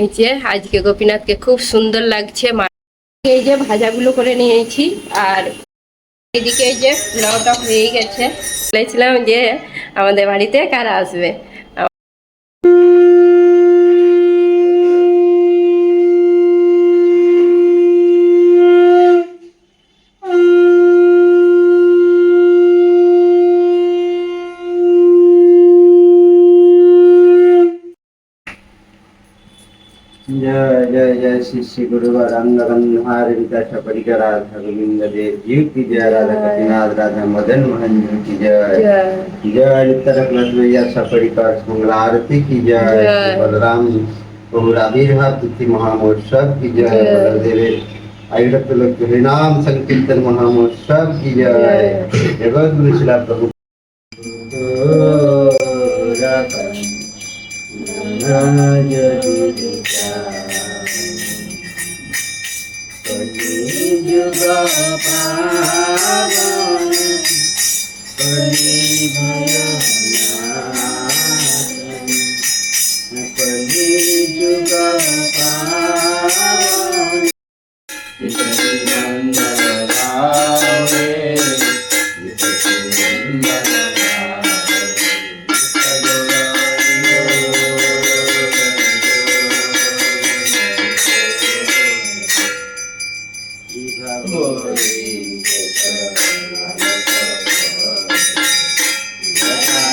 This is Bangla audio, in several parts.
এই যে আজকে গোপীনাথকে খুব সুন্দর লাগছে। এই যে ভাজাগুলো করে নিয়েছি, আর এদিকে যে টক হয়ে গেছে। বলেছিলাম যে আমাদের বাড়িতে কারা আসবে। जय जय जय श्री श्री गुरुवर अंगबंधार विकास परिकर राधा गोविंद देव जीव की जय राधा कपिनाथ राधा मदन मोहन जी की जय। जय। उत्तर मैया सपरिकर मंगला आरती की जय। जय। बलराम बहुराविर्भाव तिथि महामहोत्सव की जय। जय। बलदेव हरिनाम संकीर्तन महामहोत्सव की जय। जय। जगत गुरु शिला प्रभु যুগ পাবন কলিবা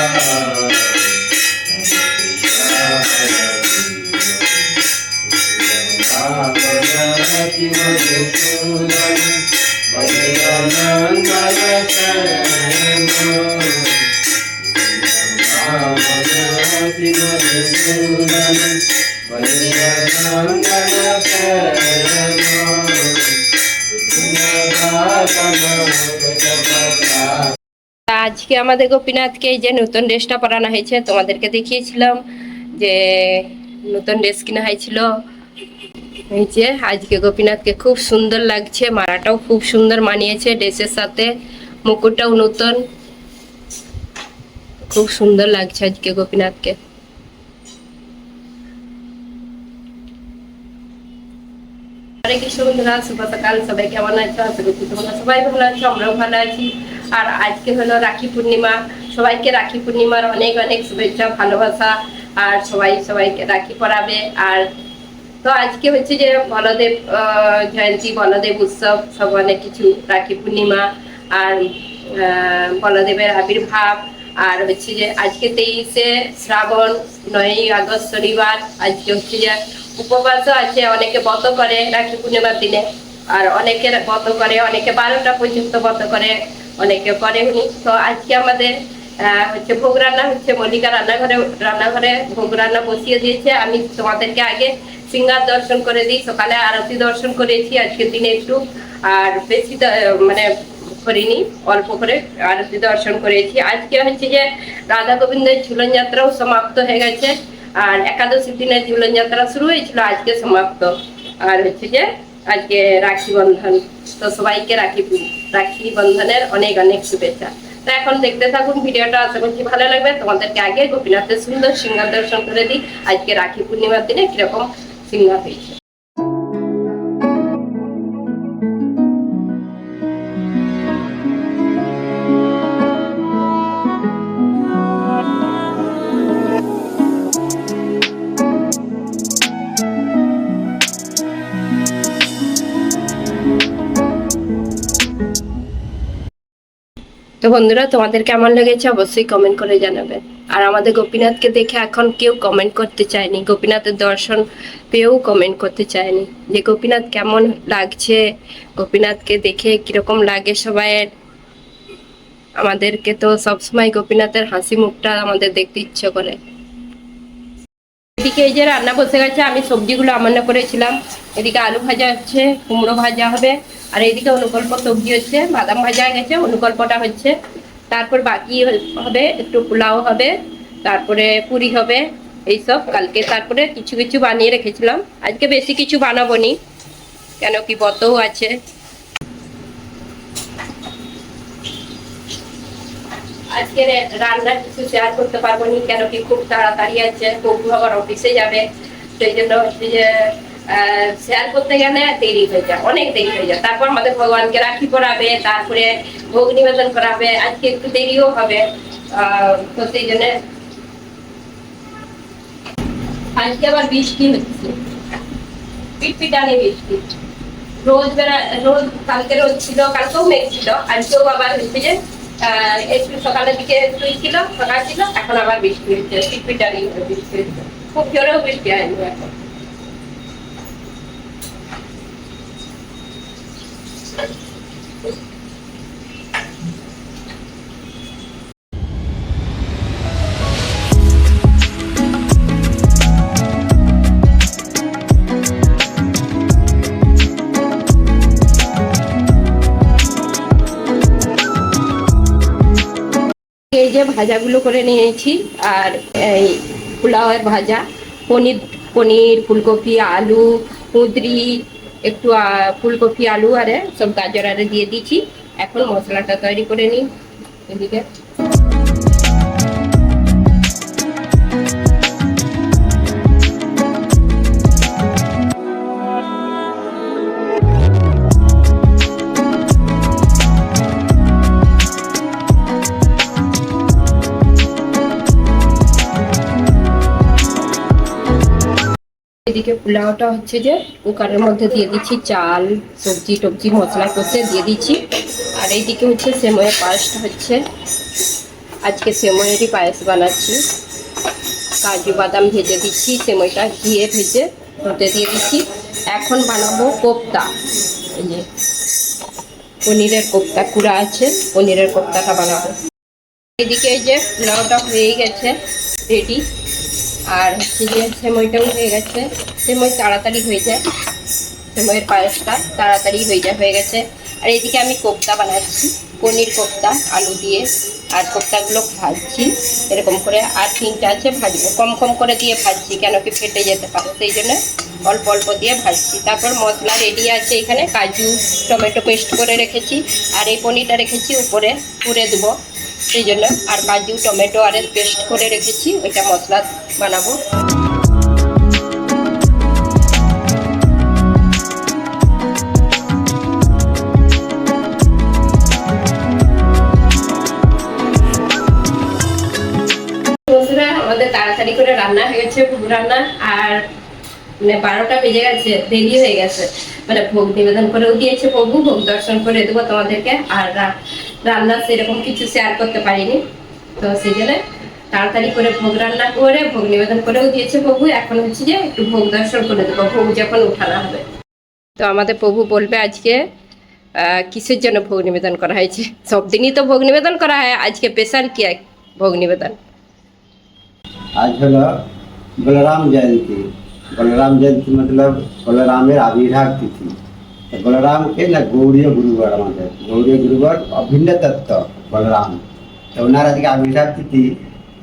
তা আজকে আমাদের গোপীনাথকে যে নতুন ড্রেসটা পরানো হয়েছে, তোমাদেরকে দেখিয়েছিলাম যে নতুন ড্রেস কিনা হয়েছিল। যে আজকে গোপীনাথকে খুব সুন্দর লাগছে, মালাটাও খুব সুন্দর মানিয়েছে ড্রেসের সাথে, মুকুটটাও নতুন। খুব সুন্দর লাগছে আজকে গোপীনাথকে। সবাই কেমন আছো? আশা করছি তোমরা সবাই ভালো আছো, আমরাও ভালো আছি। আর আজকে হলো রাখি পূর্ণিমা। সবাইকে রাখি পূর্ণিমার অনেক অনেক শুভেচ্ছা, ভালোবাসা, আর সবাই সবাইকে রাখি পরাবে। আর তো আজকে হচ্ছে যে বলদেব জয়ন্তী, বলদেব উৎসব, সব অনেক কিছু রাখি পূর্ণিমা। আর বলদেবের আবির্ভাব। আর হচ্ছে যে আজকে তেইশে শ্রাবণ, নয়ই আগস্ট শনিবার। আজকে হচ্ছে যে উপবাসও আছে, অনেকে ব্রত করে রাখি পূর্ণিমার দিনে। আর অনেকে ব্রত করে, অনেকে বারোটা পর্যন্ত ব্রত করে। অনেকে করে উনি তো আজকে আমাদের হচ্ছে ভোগ রান্না হচ্ছে মল্লিকা রান্নাঘরে রান্নাঘরে ভোগ রান্না বসিয়ে দিয়েছে। আমি তোমাদেরকে আগে সিঙ্গার দর্শন করে দিই। সকালে আরতি দর্শন করেছি। আজকের দিনে একটু আর বেশি মানে করিনি, অল্প করে আরতি দর্শন করেছি। আজকে হচ্ছে যে রাধা গোবিন্দের ঝুলন যাত্রাও সমাপ্ত হয়ে গেছে। আর একাদশী দিনের ঝুলন যাত্রা শুরু হয়েছিল, আজকে সমাপ্ত। আর হচ্ছে যে আজকে রাখি বন্ধন। তো সবাইকে রাখি রাখি, বন্ধনের অনেক অনেক শুভেচ্ছা। তো এখন দেখতে থাকুন ভিডিওটা, আশা করছি ভালো লাগবে। তোমাদেরকে আগে গোপীনাথের সুন্দর সিংহ দর্শন করে দিই। আজকে রাখি পূর্ণিমার দিনে কীরকম সিংহ হয়েছে বন্ধুরা, তোমাদের কেমন লেগেছে অবশ্যই কমেন্ট করে জানাবে। আর আমাদের গোপীনাথকে দেখে এখন কেউ কমেন্ট করতে চায়নি। গোপীনাথের দর্শন পেয়েও কমেন্ট করতে চায়নি। যে গোপীনাথ কেমন লাগছে, গোপীনাথকে দেখে কীরকম লাগে সবাইয়ের আমাদেরকে তো সবসময় গোপীনাথের হাসি মুখটা আমাদের দেখতে ইচ্ছে করে। এদিকে এই যে রান্না বসে গেছে, আমি সবজিগুলো আমান্না করেছিলাম। এদিকে আলু ভাজা হচ্ছে, কুমড়ো ভাজা হবে। আর এইদিকে অনুকল্প সবজি হচ্ছে, বাদাম ভাজা হয়ে গেছে, অনুকল্পটা হচ্ছে। তারপর বাকি হবে, একটু পোলাও হবে, তারপরে পুরি হবে, এইসব। কালকে তারপরে কিছু কিছু বানিয়ে রেখেছিলাম। আজকে বেশি কিছু বানাবো নি কেন কি বতও আছে। আজকে রান্না কিছু শেয়ার করতে পারব না কেন কি খুব তাড়াতাড়ি আছে প্রভু আবার অফিসে যাবে। সেই জন্য হচ্ছে যে শেয়ার করতে গেলে দেরি হয়ে যায়, অনেক দেরি হয়ে যায়। তারপর আমাদের ভগবানকে রাখি পরাবে, তারপরে ভোগ নিবেদন করাবে, আজকে একটু দেরিও হবে। তো সেই জন্য আজকে আবার বৃষ্টি হচ্ছে। পিটপিটানি বৃষ্টি। রোজ রোজ, কালকে রোদ ছিল, কালকেও মেঘ ছিল, আজকেও আবার হচ্ছে যে একটু সকালের দিকে একটু ছিল, সকাল ছিল, এখন আবার বৃষ্টি হচ্ছে, পিটপিটানি বৃষ্টি হচ্ছে। খুব জোরেও বৃষ্টি হয়নি এখন। এই যে ভাজাগুলো করে নিয়েছি আর এই পোলাওয়ের ভাজা পনির পনির ফুলকপি আলু কুঁদরি একটু ফুলকপি, আলু আরে সব গাজর আরে দিয়ে দিচ্ছি। এখন মশলাটা তৈরি করে নিই। এদিকে। এদিকে পোলাওটা হচ্ছে যে কুকারের মধ্যে দিয়ে দিচ্ছি চাল, সবজি টবজি, মশলা কষে দিয়ে দিচ্ছি। আর এইদিকে হচ্ছে সেময়ের পায়েসটা হচ্ছে। আজকে সেময়েরই পায়েস বানাচ্ছি। কাজু বাদাম ভেজে দিচ্ছি সেময়টা ঘিয়ে ভেজে হতে দিয়ে দিচ্ছি। এখন বানাবো কোপ্তা। পনিরের কোপ্তা কুড়া আছে, পনিরের কোপ্তাটা বানাবো। এদিকে এই যে পোলাওটা হয়ে গেছে রেডি আর হচ্ছে যে সেমইটাও হয়ে গেছে, সেমই তাড়াতাড়ি হয়ে যায়। সেমইয়ের পায়েসটা তাড়াতাড়ি হয়ে যায়, হয়ে গেছে। আর এদিকে আমি কোপ্তা বানাচ্ছি, পনির কোপ্তা, আলু দিয়ে। আর কোপ্তাগুলো ভাজছি, এরকম করে। আর তিনটা আছে ভাজবো কম কম করে দিয়ে ভাজছি, কেন কি ফেটে যেতে পারে। সেই জন্য অল্প অল্প দিয়ে ভাজছি। তারপর মশলা রেডি আছে এখানে, কাজু, টমেটো পেস্ট করে রেখেছি। আর এই পনিরটা রেখেছি, উপরে পুরে দেবো। সেই জন্য আর কাজু, টমেটো আর পেস্ট করে রেখেছি, ওইটা মশলা বানাবো। আমাদের তাড়াতাড়ি করে রান্না হয়ে গেছে ভোগ রান্না, আর মানে বারোটা বেজে গেছে, দেরি হয়ে গেছে। মানে ভোগ নিবেদন করেও দিয়েছে প্রভু ভোগ দর্শন করে দেবো তোমাদেরকে, আর রান্না সেরকম কিছু শেয়ার করতে পারিনি। তো সেই জন্য তাড়াতাড়ি করে ভোগ রান্না করে, ভোগ নিবেদন করেও দিয়েছে প্রভু। এখন হচ্ছে যে একটু ভোগ দর্শন করে দেবো। ভোগ যখন উঠানো হবে। তো আমাদের প্রভু বলবে আজকে কিসের জন্য ভোগ নিবেদন করা হয়েছে? সব দিনই তো ভোগ নিবেদন করা হয়। আজকে স্পেশাল কি ভোগ নিবেদন? আজ হল বলরাম জয়ন্তী। বলরাম জয়ন্তী মানে মতলব বলরামের আবির্ভাব তিথি। বলরামকে না গৌরী গুরুবার আমাদের গৌরী গুরুবার অভিন্ন তত্ত্ব বলরাম তো ওনার আজকে আবির্ভাব তিথি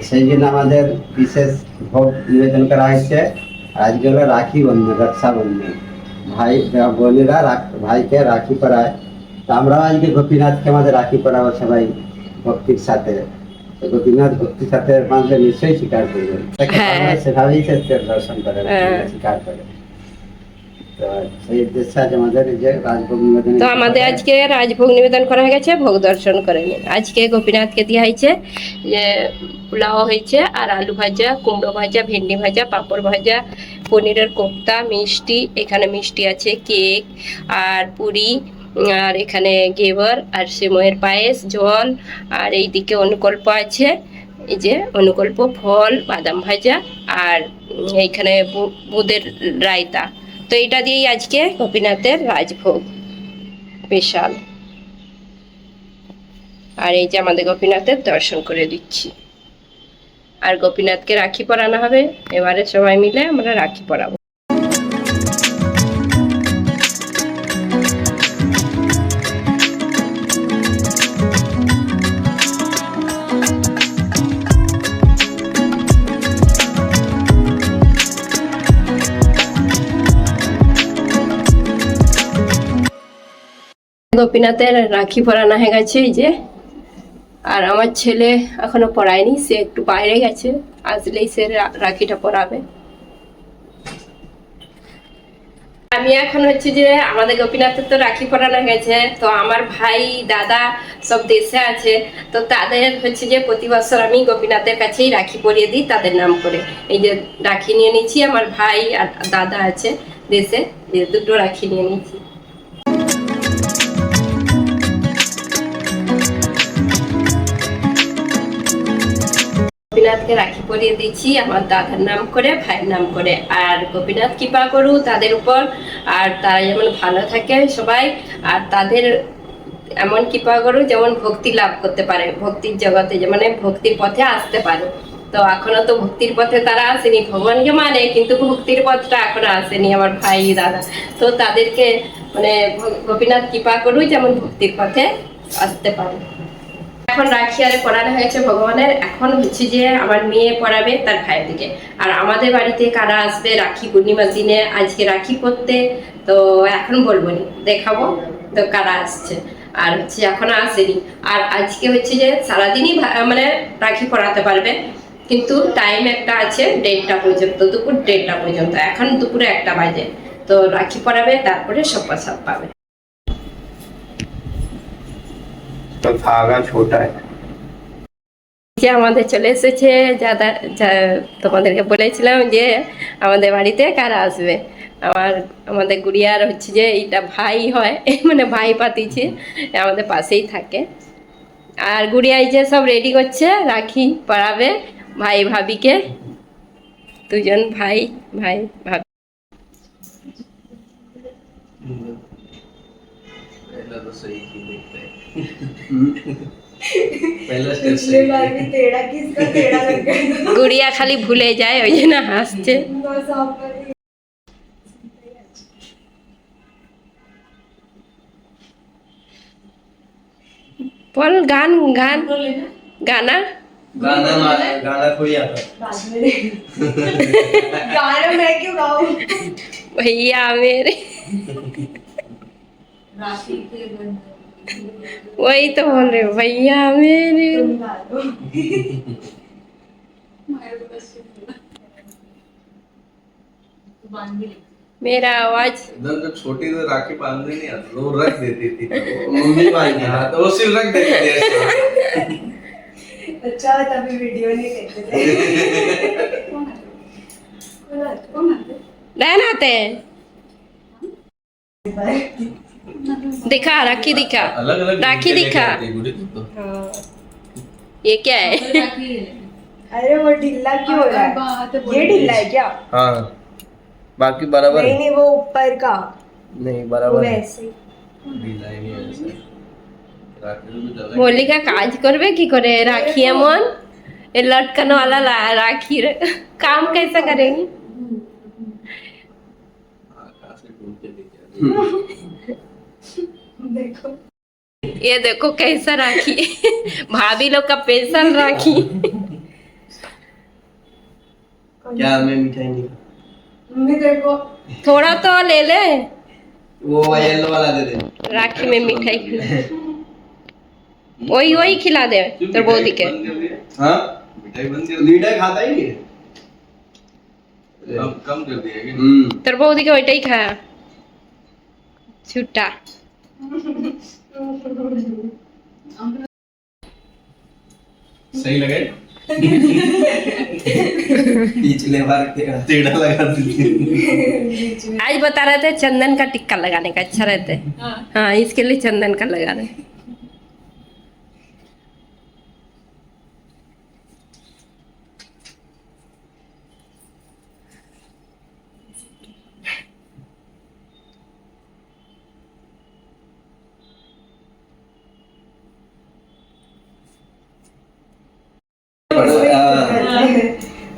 সেই জন্য আমাদের বিশেষ ভোগ নিবেদন করা হয়েছে আজকে হলো রাখি বন্ধু রক্ষাবন্ধু ভাই বোনেরা ভাইকে রাখি পরায় তো আমরাও আজকে গোপীনাথকে আমাদের রাখি পরাবো সবাই ভক্তির সাথে গোপীনাথ ভক্তির সাথে মানুষের নিশ্চয়ই স্বীকার করবেন সেভাবেই সে দর্শন করে স্বীকার করে তো আমাদের আজকে রাজভোগ নিবেদন করা হয়ে গেছে, ভোগ দর্শন করে নিন। আজকে গোপীনাথকে দেওয়া হয়েছে যে পোলাও হয়েছে আর আলু ভাজা, কুমড়ো ভাজা, ভেন্ডি ভাজা, পাঁপড় ভাজা, পনিরের কোপ্তা, মিষ্টি, এখানে মিষ্টি আছে কেক আর পুরি, আর এখানে গেবর আর সিময়ের পায়েস, জল আর এইদিকে অনুকল্প আছে, এই যে অনুকল্প ফল, বাদাম ভাজা আর এইখানে বুদের রায়তা। তো এটা দিয়েই আজকে গোপীনাথের রাজভোগ বিশাল। আর এই যে আমাদের গোপীনাথের দর্শন করে দিচ্ছি। আর গোপীনাথকে রাখি পরানো হবে। এবারে সবাই মিলে আমরা রাখি পরাবো। গোপীনাথের রাখি পরানো হয়ে গেছে এই যে। আর আমার ছেলে এখনও পড়ায়নি, সে একটু বাইরে গেছে, আসলেই সে রাখিটা পরাবে। আমি এখন হচ্ছে যে আমাদের গোপীনাথের তো রাখি পরানো গেছে, তো আমার ভাই, দাদা সব দেশে আছে, তো তাদের হচ্ছে যে প্রতি বছর আমি গোপীনাথের কাছেই রাখি পরিয়ে দিই তাদের নাম করে। এই যে রাখি নিয়ে নিচ্ছি আমার ভাই আর দাদা আছে দেশে দুটো রাখি নিয়ে নিচ্ছি গোপীনাথকে রাখি পরিয়ে দিচ্ছি আমার দাদার নাম করে, ভাইয়ের নাম করে। আর গোপীনাথ কৃপা করু তাদের উপর, আর তারা যেমন ভালো থাকে সবাই, আর তাদের এমন কৃপা করু যেমন ভক্তি লাভ করতে পারে, ভক্তির জগতে মানে ভক্তির পথে আসতে পারে। তো এখনও তো ভক্তির পথে তারা আসেনি, ভগবানকে মানে কিন্তু ভক্তির পথটা এখনও আসেনি আমার ভাই, দাদা। তো তাদেরকে মানে গোপীনাথ কৃপা করু যেমন ভক্তির পথে আসতে পারে। এখন রাখি আরে পড়ানো হয়েছে ভগবানের। এখন হচ্ছে যে আমার মেয়ে পড়াবে তার ভাইয়ের দিকে। আর আমাদের বাড়িতে কারা আসবে? রাখি পূর্ণিমার দিনে আজকে রাখি করতে। তো এখন বলব নি, দেখাবো তো কারা আসছে। আর হচ্ছে এখন আসেনি। আর আজকে হচ্ছে যে সারাদিনই মানে রাখি পড়াতে পারবে। কিন্তু টাইম একটা আছে দেড়টা পর্যন্ত, দুপুর দেড়টা পর্যন্ত। এখন দুপুরে একটা বাজে। তো রাখি পড়াবে, তারপরে সব প্রসাদ পাবে तो धागा छोटा है যে আমাদের চলে এসেছে যাদা যা- তোমাদেরকে বলেছিলাম যে আমাদের বাড়িতে কারা আসবে আমার আমাদের গুড়িয়ার হচ্ছে যে এইটা ভাই হয় মানে ভাই পাতিছে আমাদের পাশেই থাকে আর গুড়িয়াই যে সব রেডি করছে রাখি পড়াবে ভাই ভাবিকে দুজন ভাই ভাই ভাবি पहला तो सही ही देखते हैं पहला स्टेप पिछले सही बार है भी टेढ़ा किसका टेढ़ा लग गया था গুড়িয়া খালি ভুলে যায় ওই জন্য হাসছে बस आपका भी বল গান গান গানা गाना मा- गाना कोई आता है? बाद में गाना मैं क्यों गाऊं भैया मेरे राशि के वही तो बोल रहे हो भैया मेरे। मेरा आवाज़। एकदम जब छोटी तो राखी बांधने नहीं आती वो रख देती थी मम्मी बांधती हाँ तो वो सिर्फ़ रख देती थी अच्छा तभी वीडियो नहीं देखते थे। कौन आता- कौन आता? रहन आते हैं दिखा राखी दिखा। अलग अलग राखी दिखा। ये क्या है? अरे वो ढीला क्यों हो रहा है? ये ढीला है। क्या? हाँ। बाकी बराबर नहीं नहीं वो ऊपर का। नहीं बराबर वैसे ढीला ही नहीं ऐसे होलिका काज करबे की करे? राखी है एमन ये लटकन वाला ला राखी रे। काम कैसा करेंगे? देखो। ये देखो कैसा राखी। भाभी लोग का पेशल राखी। क्या मैं मिठाई नहीं? मम्मी देखो। थोड़ा तो ले ले। वो येलो वाला दे दे। राखी में मिठाई वही वही खिला दे तो बहुत ही हाँ? मिठाई बंद कर मिठाई खाता ही नहीं है कम कर दिया हम्म। तेरे बहुत ही के वैटा ही खाया। छुट्टा सही लगे? पिछले बार टेढ़ा लगा दी आज बता रहे थे चंदन का टिक्का लगाने का अच्छा रहता है। हाँ। हाँ इसके लिए चंदन का लगा रहे हैं।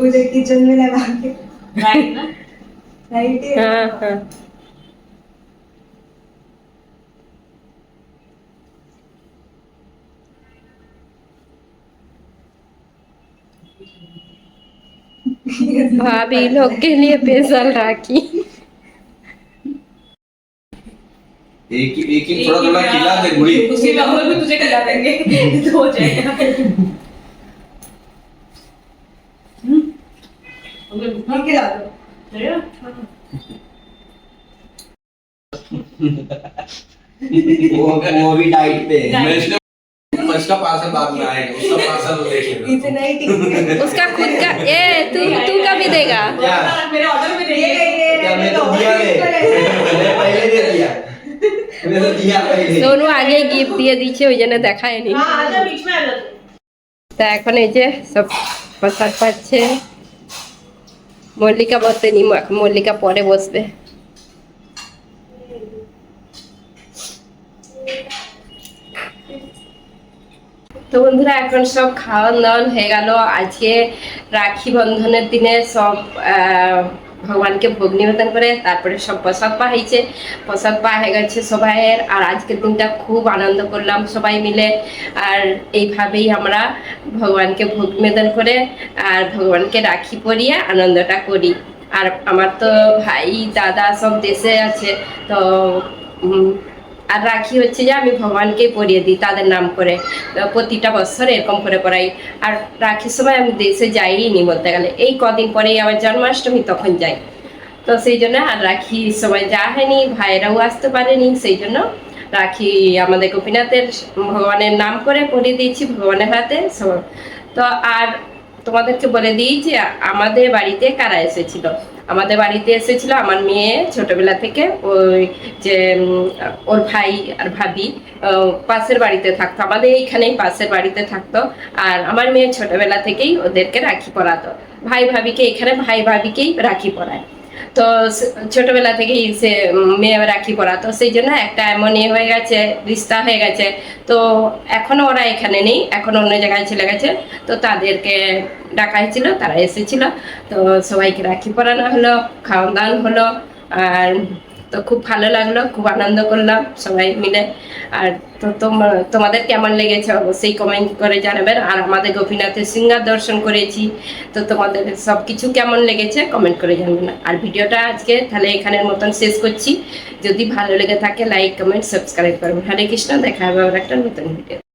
उधर किचन में लगा के। राइट ना? राइट है। हाँ हाँ। भाभी लोग के लिए स्पेशल राखी। एक ही एक ही थोड़ा थोड़ा खिला दे बुढ़ी उसके बाद भी तुझे खिला देंगे। तो हो जाएगा ये खिला दो वो वो भी डाइट पे है। मैं इसका मैं इसका पार्सल बाद में आएगा उसका पार्सल देख लेना इतना ही ठीक है उसका खुद का ए तू तू कभी देगा क्या मेरे ऑर्डर में ये देंगे ये क्या मैं तो दिया ले मैंने पहले दे दिया मैंने तो दिया पहले সোনু আগে গিফট দিয়ে দিচ্ছে ওই জন্য দেখায়নি हाँ आजा बीच में आ जा तू। তা এখন এই যে সব প্রসাদ পাচ্ছে মল্লিকা বসেনি এখন মল্লিকা পরে বসবে তো বন্ধুরা, এখন সব খাওয়ান দাওয়ান হয়ে গেল। আজকে রাখি বন্ধনের দিনে সব ভগবানকে ভোগ নিবেদন করে, তারপরে সব প্রসাদ পা হয়েছে। প্রসাদ পা হয়ে গেছে সবাইয়ের, আর আজকের দিনটা খুব আনন্দ করলাম সবাই মিলে। আর এইভাবেই আমরা ভগবানকে ভোগ নিবেদন করে, আর ভগবানকে রাখি পরিয়ে আনন্দটা করি। আর আমার তো ভাই, দাদা সব দেশে আছে, তো আর রাখি হচ্ছে যে আমি ভগবানকে পরিয়ে দিই তাদের নাম করে। প্রতিটা বছর এরকম করে করাই আর রাখির সময় আমি দেশে যাইনি বলতে গেলে। এই কদিন পরেই আমার জন্মাষ্টমী তখন যাই। তো সেই জন্য আর রাখি সময় যা হয়নি, ভাইয়েরাও আসতে পারেনি। সেই জন্য রাখি আমাদের গোপীনাথের ভগবানের নাম করে পরিয়ে দিয়েছি ভগবানের হাতে। তো আর তোমাদেরকে বলে দিই যে আমাদের বাড়িতে কারা এসেছিল? আমাদের বাড়িতে এসেছিল আমার মেয়ে ছোটবেলা থেকে, ওই যে ওর ভাই আর ভাবি পাশের বাড়িতে থাকতো, আমাদের এইখানেই পাশের বাড়িতে থাকতো, আর আমার মেয়ে ছোটবেলা থেকেই ওদেরকে রাখি পরাতো। ভাই ভাবিকে এখানে, ভাই ভাবিকেই রাখি পরায়। তো ছোটবেলা থেকেই সে মেয়ে রাখি পরাতো, সেই জন্য একটা এমন ইয়ে হয়ে গেছে, রিস্তা হয়ে গেছে। তো এখনও ওরা এখানে নেই, এখন অন্য জায়গায় চলে গেছে, তো তাদেরকে ডাকা হয়েছিল তারা এসেছিল। তো সবাইকে রাখি পরানো হলো, খাওয়ান দাওয়ান হলো, আর তো খুব ভালো লাগল, খুব আনন্দ করলাম সবাই মিলে। আর তো তোম- তোমাদের কেমন লেগেছে অবশ্যই কমেন্ট করে জানাবেন। আর আমাদের গোপীনাথের সিঙ্গার দর্শন করেছি, তো তোমাদের সব কিছু কেমন লেগেছে কমেন্ট করে জানাবেন। আর ভিডিওটা আজকে তাহলে এখানের মতন শেষ করছি। যদি ভালো লেগে থাকে লাইক কমেন্ট সাবস্ক্রাইব করবেন। হরে কৃষ্ণ, দেখা হবে আবার একটা নতুন ভিডিও